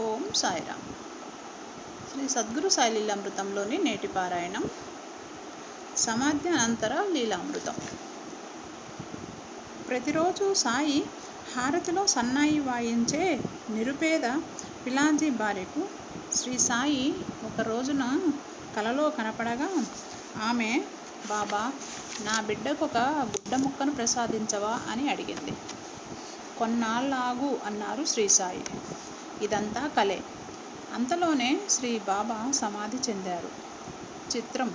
ఓం సాయిరామ్. శ్రీ సద్గురు సాయి లీలామృతంలోని నేటి పారాయణం. సమాధ్య అనంతర లీలామృతం. ప్రతిరోజు సాయి హారతిలో సన్నాయి వాయించే నిరుపేద పిలాజీ భార్యకు శ్రీ సాయి ఒక రోజున కలలో కనపడగా ఆమె బాబా నా బిడ్డకు ఒక గుడ్డ ముక్కను ప్రసాదించవా? అని అడిగింది. కొన్నాళ్ళాగు అన్నారు శ్రీ సాయి. ఇదంతా కలే. అంతలోనే శ్రీ బాబా సమాధి చెందారు. చిత్రం.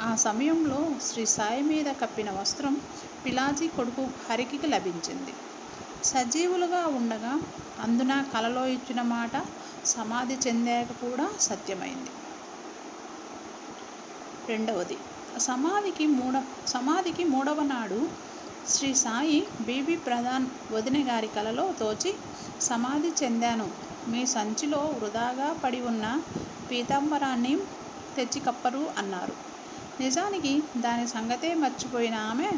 ఆ సమయంలో శ్రీ సాయి మీద కప్పిన వస్త్రం పిలాజీ కొడుకు హరికి లభించింది. సజీవులుగా ఉండగా అందున కలలో ఇచ్చిన మాట సమాధి చెందాక కూడా సత్యమైంది. రెండవది. సమాధికి మూడ సమాధికి మూడవ నాడు శ్రీ సాయి బీబీ ప్రధాన్ వదిన గారి కలలో తోచి సమాధి చెందాను మీ సంచిలో వృధాగా పడి ఉన్న పీతాంబరాన్ని తెచ్చి కప్పరు అన్నారు. నిజానికి దాని సంగతే మర్చిపోయిన ఆమె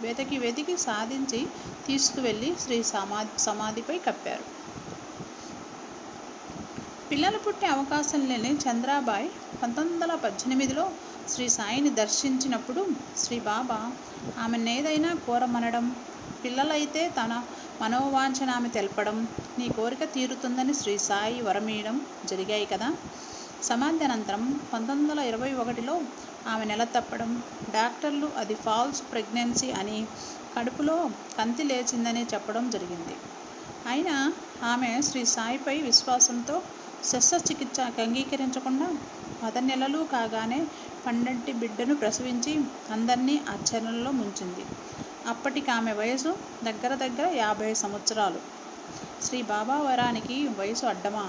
వెతికి వెతికి సాధించి తీసుకువెళ్ళి శ్రీ సమాధి సమాధిపై కప్పారు. పిల్లలు పుట్టే అవకాశం లేని చంద్రాబాయ్ పంతొమ్మిది వందల పద్దెనిమిదిలో శ్రీ సాయిని దర్శించినప్పుడు శ్రీ బాబా ఆమెనేదైనా కోరమనడం పిల్లలైతే తన మనోవాంఛన ఆమె తెలపడం నీ కోరిక తీరుతుందని శ్రీ సాయి వరమీయడం జరిగాయి కదా. సమాధి అనంతరం పంతొమ్మిది వందల ఇరవై ఒకటిలో ఆమె నెల తప్పడం డాక్టర్లు అది ఫాల్స్ ప్రెగ్నెన్సీ అని కడుపులో కంతి లేచిందని చెప్పడం జరిగింది. అయినా ఆమె శ్రీ సాయిపై విశ్వాసంతో శస్త్రచికిత్స అంగీకరించకుండా పద నెలలు కాగానే పండంటి బిడ్డను ప్రసవించి అందరినీ ఆశ్చర్యంలో ముంచింది. అప్పటికి ఆమె వయసు దగ్గర దగ్గర యాభై సంవత్సరాలు. శ్రీ బాబా వరానికి వయసు అడ్డమా?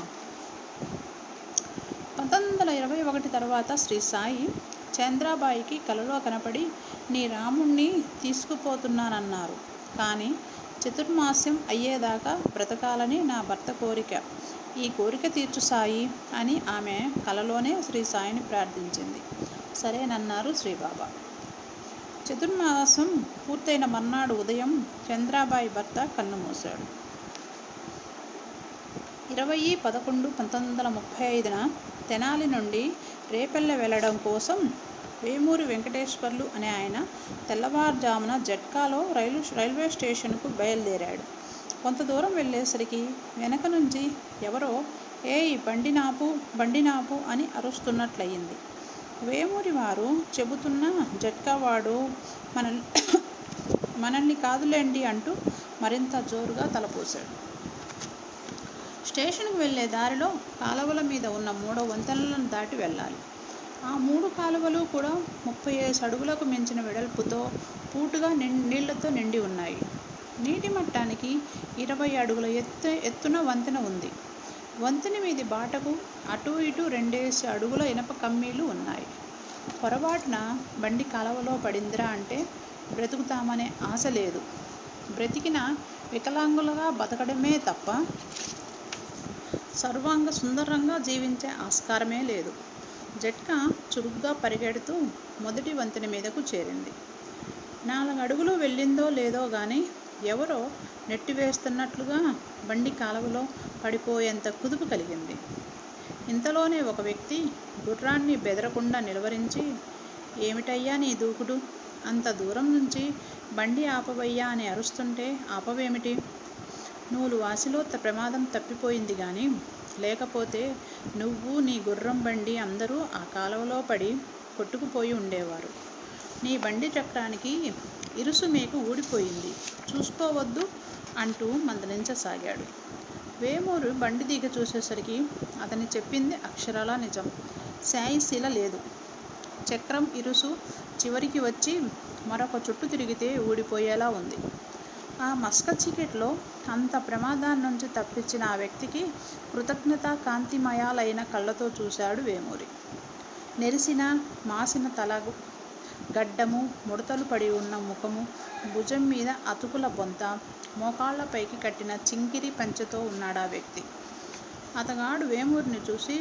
పంతొమ్మిది వందల ఇరవై ఒకటి తర్వాత శ్రీ సాయి చంద్రాబాయికి కలలో కనపడి నీ రాముణ్ణి తీసుకుపోతున్నానన్నారు. కానీ చతుర్మాస్యం అయ్యేదాకా బ్రతకాలని నా భర్త కోరిక. ఈ కోరిక తీర్చు సాయి అని ఆమె కలలోనే శ్రీ సాయిని ప్రార్థించింది. సరేనన్నారు శ్రీబాబా చతుర్మాసం పూర్తయిన మర్నాడు ఉదయం చంద్రాబాయి భర్త కన్నుమూశాడు ఇరవై పదకొండు పంతొమ్మిది వందల ముప్పై ఐదున తెనాలి నుండి రేపెల్ల వెళ్ళడం కోసం వేమూరి వెంకటేశ్వర్లు అనే ఆయన తెల్లవారుజామున జట్కాలో రైలు రైల్వే స్టేషన్కు బయలుదేరాడు. కొంత దూరం వెళ్ళేసరికి వెనక నుంచి ఎవరో ఏ బండి నాపు బండి నాపు అని అరుస్తున్నట్లయింది. వేమూరి వారు చెబుతున్న జట్కావాడు మన మనల్ని కాదులేండి అంటూ మరింత జోరుగా తలపోశాడు. స్టేషన్కు వెళ్ళే దారిలో కాలువల మీద ఉన్న మూడో వంతెనలను దాటి వెళ్ళాలి. ఆ మూడు కాలువలు కూడా ముప్పై ఐదు అడుగులకు మించిన వెడల్పుతో పూటుగా నీళ్ళతో నిండి ఉన్నాయి. నీటి మట్టానికి ఇరవై అడుగుల ఎత్తు ఎత్తున వంతెన ఉంది. వంతెన మీది బాటకు అటు ఇటు రెండేసి అడుగుల ఇనప కమ్మీలు ఉన్నాయి. పొరపాటున బండి కాలవలో పడిందిరా అంటే బ్రతుకుతామనే ఆశ లేదు. బ్రతికిన వికలాంగులుగా బతకడమే తప్ప సర్వాంగ సుందరంగా జీవించే ఆస్కారమే లేదు. జట్కా చురుగ్గా పరిగెడుతూ మొదటి వంతెన మీదకు చేరింది. నాలుగు అడుగులు వెళ్ళిందో లేదో కానీ ఎవరో నెట్టివేస్తున్నట్లుగా బండి కాలువలో పడిపోయేంత కుదుపు కలిగింది. ఇంతలోనే ఒక వ్యక్తి గుర్రాన్ని బెదరకుండా నిలవరించి ఏమిటయ్యా నీ దూకుడు? అంత దూరం నుంచి బండి ఆపవయ్యా అని అరుస్తుంటే ఆపవేమిటి? నూలు వాసిలో ప్రమాదం తప్పిపోయింది కానీ లేకపోతే నువ్వు నీ గుర్రం బండి అందరూ ఆ కాలువలో పడి కొట్టుకుపోయి ఉండేవారు. నీ బండి చక్రానికి ఇరుసు మేకు ఊడిపోయింది. చూసుకోవద్దు అంటూ మందలించసాగాడు. వేమూరు బండి దిగ చూసేసరికి అతని చెప్పింది అక్షరాల నిజం. శాయిశీల లేదు. చక్రం ఇరుసు చివరికి వచ్చి మరొక చుట్టు తిరిగితే ఊడిపోయేలా ఉంది. ఆ మస్క చికెట్లో అంత ప్రమాదాన్ని నుంచి తప్పించిన ఆ వ్యక్తికి కృతజ్ఞత కాంతిమయాలైన కళ్ళతో చూశాడు వేమూరి. నెరిసిన మాసిన తల గడ్డము ముడతలు పడి ఉన్న ముఖము భుజం మీద అతుకుల బొంత మోకాళ్ళపైకి కట్టిన చింకిరి పంచెతో ఉన్నాడు ఆ వ్యక్తి? అతగాడు వేమూరిని చూసి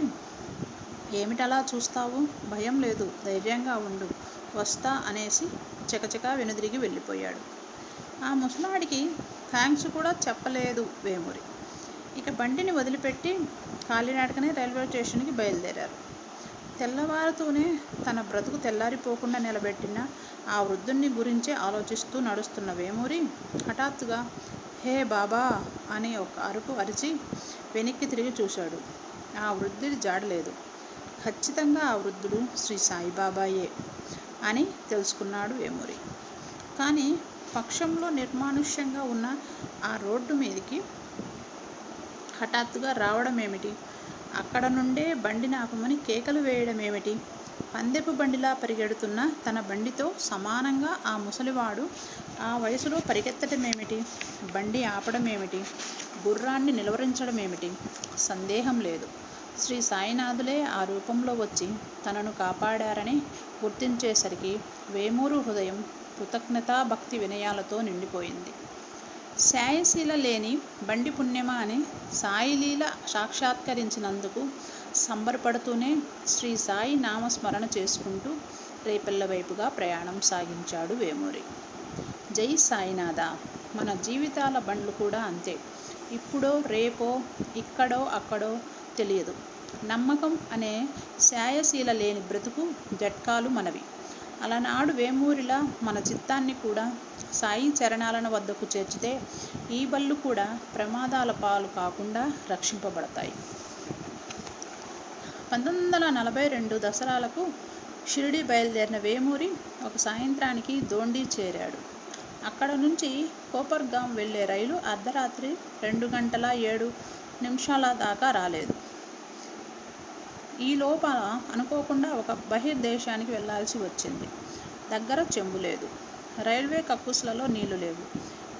ఏమిటలా చూస్తావు? భయం లేదు ధైర్యంగా ఉండు వస్తా అనేసి చకచకా వెనుదిరిగి వెళ్ళిపోయాడు. ఆ ముసలాడికి థ్యాంక్స్ కూడా చెప్పలేదు వేమూరి. ఇక బండిని వదిలిపెట్టి కాలినాడకనే రైల్వే స్టేషన్కి బయలుదేరారు. తెల్లవారుతూనే తన బ్రతుకు తెల్లారిపోకుండా నిలబెట్టిన ఆ వృద్ధుణ్ణి గురించే ఆలోచిస్తూ నడుస్తున్న వేమూరి హఠాత్తుగా హే బాబా! అని ఒక అరుపు అరిచి వెనక్కి తిరిగి చూశాడు. ఆ వృద్ధుడి జాడలేదు ఖచ్చితంగా ఆ వృద్ధుడు శ్రీ సాయిబాబాయే అని తెలుసుకున్నాడు వేమూరి. కానీ పక్షంలో నిర్మానుష్యంగా ఉన్న ఆ రోడ్డు మీదకి హఠాత్తుగా రావడం ఏమిటి అక్కడ నుండే బండిని ఆపమని కేకలు వేయడం ఏమిటి పందెపు బండిలా పరిగెడుతున్న తన బండితో సమానంగా ఆ ముసలివాడు ఆ వయసులో పరిగెత్తడం ఏమిటి బండి ఆపడం ఏమిటి గుర్రాన్ని నిలువరించడం ఏమిటి సందేహం లేదు. శ్రీ సాయినాథులే ఆ రూపంలో వచ్చి తనను కాపాడారని గుర్తించేసరికి వేమూరు హృదయం కృతజ్ఞతా భక్తి వినయాలతో నిండిపోయింది. శాయశీల లేని బండి పుణ్యమా అని సాయిలీల సాక్షాత్కరించినందుకు సంబరపడుతూనే శ్రీ సాయి నామస్మరణ చేసుకుంటూ రేపల్ల వైపుగా ప్రయాణం సాగించాడు వేమూరి. జై సాయినాథ. మన జీవితాల బండ్లు కూడా అంతే. ఇప్పుడో రేపో ఇక్కడో అక్కడో తెలియదు. నమ్మకం అనే శాయశీల లేని బ్రతుకు జట్కాలు మనవి. అలనాడు వేమూరిలా మన చిత్తాన్ని కూడా సాయి చరణాలను వద్దకు చేర్చితే ఈ బళ్ళు కూడా ప్రమాదాల పాలు కాకుండా రక్షింపబడతాయి. పంతొమ్మిది వందల నలభై రెండు దసరాలకు షిరిడి బయలుదేరిన వేమూరి ఒక సాయంత్రానికి దోండి చేరాడు. అక్కడ నుంచి కోపర్గాం వెళ్ళే రైలు అర్ధరాత్రి రెండు గంటల ఏడు నిమిషాల దాకా రాలేదు. ఈ లోపల అనుకోకుండా ఒక బహిర్దేశానికి వెళ్ళాల్సి వచ్చింది. దగ్గర చెంబు లేదు. రైల్వే కక్కుస్లలో నీళ్ళు లేవు.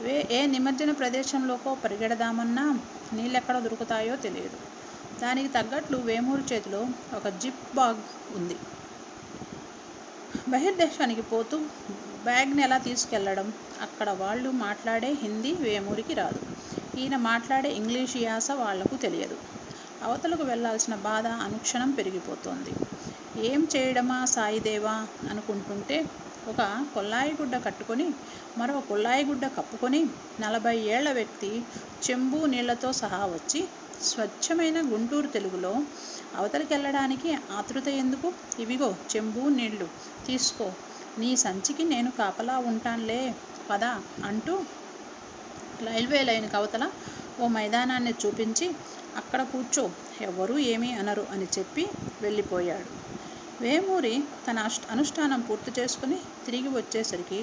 వే ఏ నిమజ్జన ప్రదేశంలోకో పరిగెడదామన్నా నీళ్ళెక్కడ దొరుకుతాయో తెలియదు. దానికి తగ్గట్లు వేమూరు చేతిలో ఒక జిప్ బాగ్ ఉంది. బహిర్దేశానికి పోతూ బ్యాగ్ని ఎలా తీసుకెళ్ళడం? అక్కడ వాళ్ళు మాట్లాడే హిందీ వేమూరికి రాదు. ఈయన మాట్లాడే ఇంగ్లీష్ యాస వాళ్ళకు తెలియదు. అవతలకు వెళ్ళాల్సిన బాధ అనుక్షణం పెరిగిపోతోంది. ఏం చేయడమా సాయిదేవా? అనుకుంటుంటే ఒక కొల్లాయి గుడ్డ కట్టుకొని మరో కొల్లాయి గుడ్డ కప్పుకొని నలభై ఏళ్ళ వ్యక్తి చెంబు నీళ్ళతో సహా వచ్చి స్వచ్ఛమైన గుంటూరు తెలుగులో అవతలికి వెళ్ళడానికి ఆతృత ఎందుకు? ఇవిగో చెంబు నీళ్ళు. తీసుకో. నీ సంచికి నేను కాపలా ఉంటానులే. పద అంటూ రైల్వే లైన్ అవతల ఓ మైదానాన్ని చూపించి అక్కడ కూర్చో ఎవ్వరూ ఏమీ అనరు అని చెప్పి వెళ్ళిపోయాడు. వేమూరి తన అనుష్ఠానం పూర్తి చేసుకుని తిరిగి వచ్చేసరికి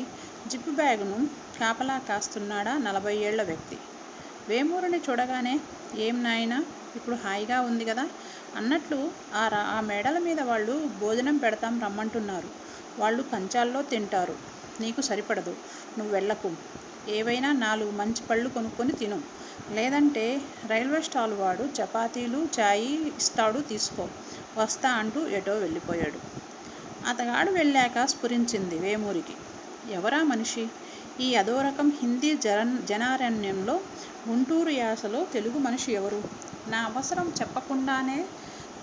జిప్ బ్యాగును కాపలా కాస్తున్నాడా నలభై ఏళ్ళ వ్యక్తి. వేమూరిని చూడగానే ఏం నాయనా ఇప్పుడు హాయిగా ఉంది కదా? అన్నట్లు ఆ ఆ మేడల మీద వాళ్ళు భోజనం పెడతాం రమ్మంటున్నారు. వాళ్ళు కంచాల్లో తింటారు. నీకు సరిపడదు. నువ్వు వెళ్ళకు. ఏవైనా నాలుగు మంచి పళ్ళు కొనుక్కొని తిను. లేదంటే రైల్వే స్టాల్ వాడు చపాతీలు చాయి ఇస్తాడు తీసుకో వస్తా అంటూ ఎటో వెళ్ళిపోయాడు. అతగాడు వెళ్ళాక స్ఫురించింది వేమూరికి. ఎవరా మనిషి? ఈ అదోరకం హిందీ జన జనారణ్యంలో గుంటూరు యాసలో తెలుగు మనిషి ఎవరు? నా అవసరం చెప్పకుండానే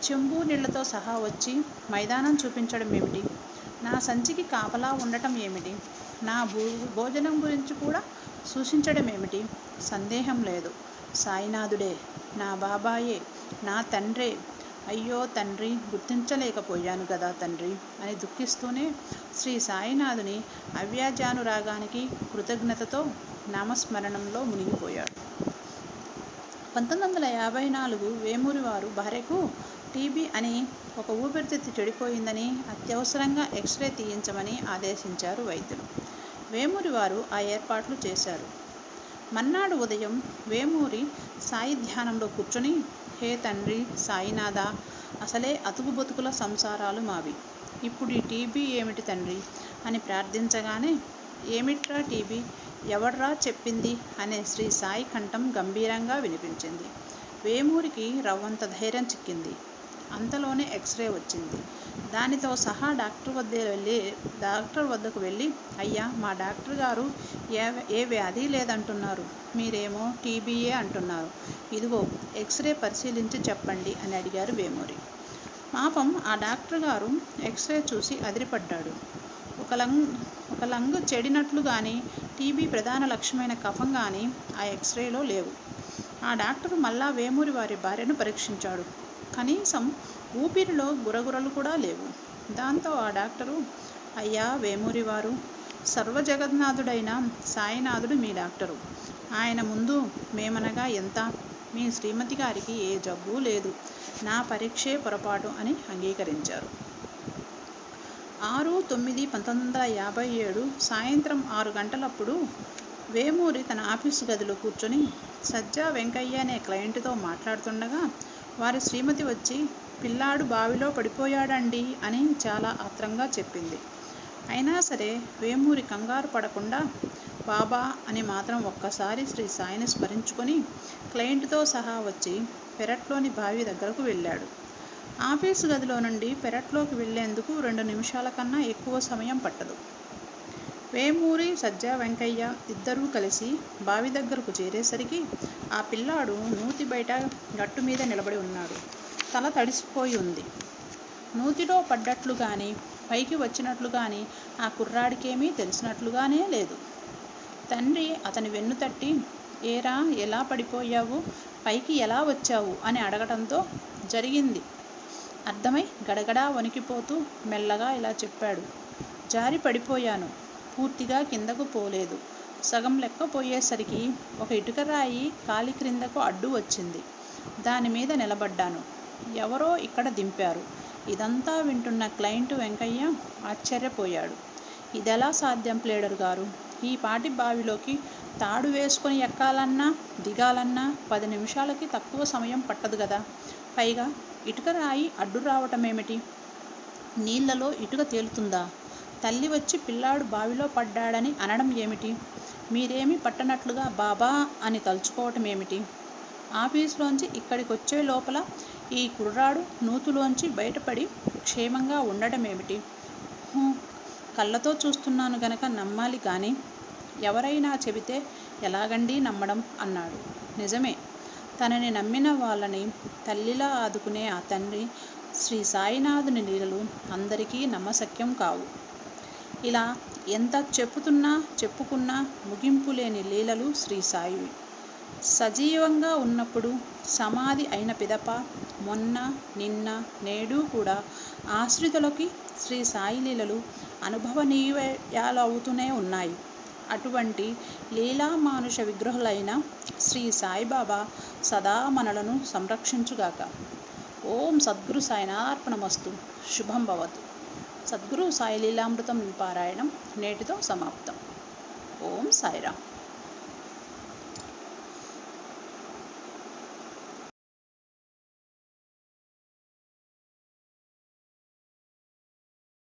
చెంబు నీళ్ళతో సహా వచ్చి మైదానం చూపించడం ఏమిటి? నా సంచికి కాపలా ఉండటం ఏమిటి? నా భూ భోజనం గురించి కూడా సూచించడం ఏమిటి సందేహం లేదు. సాయినాథుడే నా బాబాయే నా తండ్రే. అయ్యో తండ్రి గుర్తించలేకపోయాను కదా తండ్రి అని దుఃఖిస్తూనే శ్రీ సాయినాథుని అవ్యాజానురాగానికి కృతజ్ఞతతో నామస్మరణంలో మునిగిపోయాడు. పంతొమ్మిది వందల యాభై నాలుగు వేమూరి వారు భార్యకు టీబీ అని ఒక ఊపిరితిత్తు చెడిపోయిందని అత్యవసరంగా ఎక్స్రే తీయించమని ఆదేశించారు వైద్యులు. వేమూరి వారు ఆ ఏర్పాట్లు చేశారు. మన్నాడు ఉదయం వేమూరి సాయి ధ్యానంలో కూర్చొని హే తండ్రి సాయినాథ అసలే అతుకు బతుకుల సంసారాలు మావి. ఇప్పుడు ఈ టీబీ ఏమిటి తండ్రి? అని ప్రార్థించగానే ఏమిట్రా టీబీ? ఎవడ్రా చెప్పింది? అనే శ్రీ సాయి కంఠం గంభీరంగా వినిపించింది. వేమూరికి రవ్వంత ధైర్యం చిక్కింది. అంతలోనే ఎక్స్రే వచ్చింది. దానితో సహా డాక్టర్ వద్ద వెళ్ళి డాక్టర్ వద్దకు వెళ్ళి అయ్యా మా డాక్టర్ గారు ఏ ఏ వ్యాధి లేదంటున్నారు. మీరేమో టీబీఏ అంటున్నారు. ఇదిగో ఎక్స్రే పరిశీలించి చెప్పండి అని అడిగారు వేమూరి. పాపం ఆ డాక్టర్ గారు ఎక్స్రే చూసి అదిరిపడ్డాడు. ఒక లంగ్ ఒక లంగ్ చెడినట్లు కానీ టీబీ ప్రధాన లక్ష్యమైన కఫం కానీ ఆ ఎక్స్రేలో లేవు. ఆ డాక్టర్ మళ్ళా వేమూరి వారి భార్యను పరీక్షించాడు. కనీసం ఊపిరిలో గురగురలు కూడా లేవు. దాంతో ఆ డాక్టరు అయ్యా వేమూరి వారు సర్వజగన్నాథుడైన సాయినాథుడు మీ డాక్టరు. ఆయన ముందు మేమనగా ఎంత? మీ శ్రీమతి గారికి ఏ జబ్బు లేదు. నా పరీక్షే పొరపాటు అని అంగీకరించారు. ఆరు తొమ్మిది పంతొమ్మిది వందల యాభై ఏడు సాయంత్రం ఆరు గంటలప్పుడు వేమూరి తన ఆఫీసు గదిలో కూర్చొని సజ్జా వెంకయ్య అనే క్లయింట్తో మాట్లాడుతుండగా వారి శ్రీమతి వచ్చి పిల్లాడు బావిలో పడిపోయాడండి అని చాలా ఆత్రంగా చెప్పింది. అయినా సరే వేమూరి కంగారు పడకుండా బాబా అని మాత్రం ఒక్కసారి శ్రీ సాయిని స్మరించుకొని క్లయింట్తో సహా వచ్చి పెరట్లోని బావి దగ్గరకు వెళ్ళాడు. ఆఫీసు గదిలో నుండి పెరట్లోకి వెళ్ళేందుకు రెండు నిమిషాల కన్నా ఎక్కువ సమయం పట్టదు. వేమూరి సజ్జా వెంకయ్య ఇద్దరూ కలిసి బావి దగ్గరకు చేరేసరికి ఆ పిల్లాడు నూతి బయట గట్టు మీద నిలబడి ఉన్నాడు. తల తడిసిపోయి ఉంది. నూతిలో పడ్డట్లు కానీ పైకి వచ్చినట్లు కానీ ఆ కుర్రాడికేమీ తెలిసినట్లుగానే లేదు. తండ్రి అతని వెన్ను తట్టి ఏరా ఎలా పడిపోయావు? పైకి ఎలా వచ్చావు? అని అడగటంతో జరిగింది. అర్థమై గడగడా వణికిపోతూ మెల్లగా ఇలా చెప్పాడు. జారి పడిపోయాను. పూర్తిగా కిందకు పోలేదు. సగం లెక్క పోయేసరికి ఒక ఇటుక రాయి కాలి క్రిందకు అడ్డు వచ్చింది. దాని మీద నిలబడ్డాను. ఎవరో ఇక్కడ దింపారు. ఇదంతా వింటున్న క్లయింట్ వెంకయ్య ఆశ్చర్యపోయాడు. ఇదెలా సాధ్యం ప్లేడర్ గారు? ఈ పాటి బావిలోకి తాడు వేసుకొని ఎక్కాలన్నా దిగాలన్నా పది నిమిషాలకి తక్కువ సమయం పట్టదు కదా పైగా ఇటుక రాయి అడ్డు రావటమేమిటి? నీళ్ళలో ఇటుక తేలుతుందా? తల్లి వచ్చి పిల్లాడు బావిలో పడ్డాడని అనడం ఏమిటి? మీరేమి పట్టనట్లుగా బాబా అని తలుచుకోవటం ఏమిటి? ఆఫీసులోంచి ఇక్కడికి వచ్చే లోపల ఈ కుర్రాడు నూతులోంచి బయటపడి క్షేమంగా ఉండడం ఏమిటి? కళ్ళతో చూస్తున్నాను గనక నమ్మాలి కానీ ఎవరైనా చెబితే ఎలాగండి నమ్మడం అన్నాడు. నిజమే తనని నమ్మిన వాళ్ళని తల్లిలా ఆదుకునే ఆ తండ్రి శ్రీ సాయినాథుని లీలలు అందరికీ నమ్మశక్యం కావు. ఇలా ఎంత చెప్పుతున్నా చెప్పుకున్నా ముగింపు లేని లీలలు శ్రీ సాయివి. సజీవంగా ఉన్నప్పుడు సమాధి అయిన పిదప మొన్న నిన్న నేడు కూడా ఆశ్రితులకి శ్రీ సాయి లీలలు అనుభవనీయాలవుతూనే ఉన్నాయి. అటువంటి లీలామానుష విగ్రహులైన శ్రీ సాయిబాబా సదా మనలను సంరక్షించుగాక. ఓం సద్గురు సాయినార్పణమస్తు శుభం భవతు. సద్గురు సాయిలీలామృతం పారాయణం నేటితో సమాప్తం. ఓం సాయిరామ్.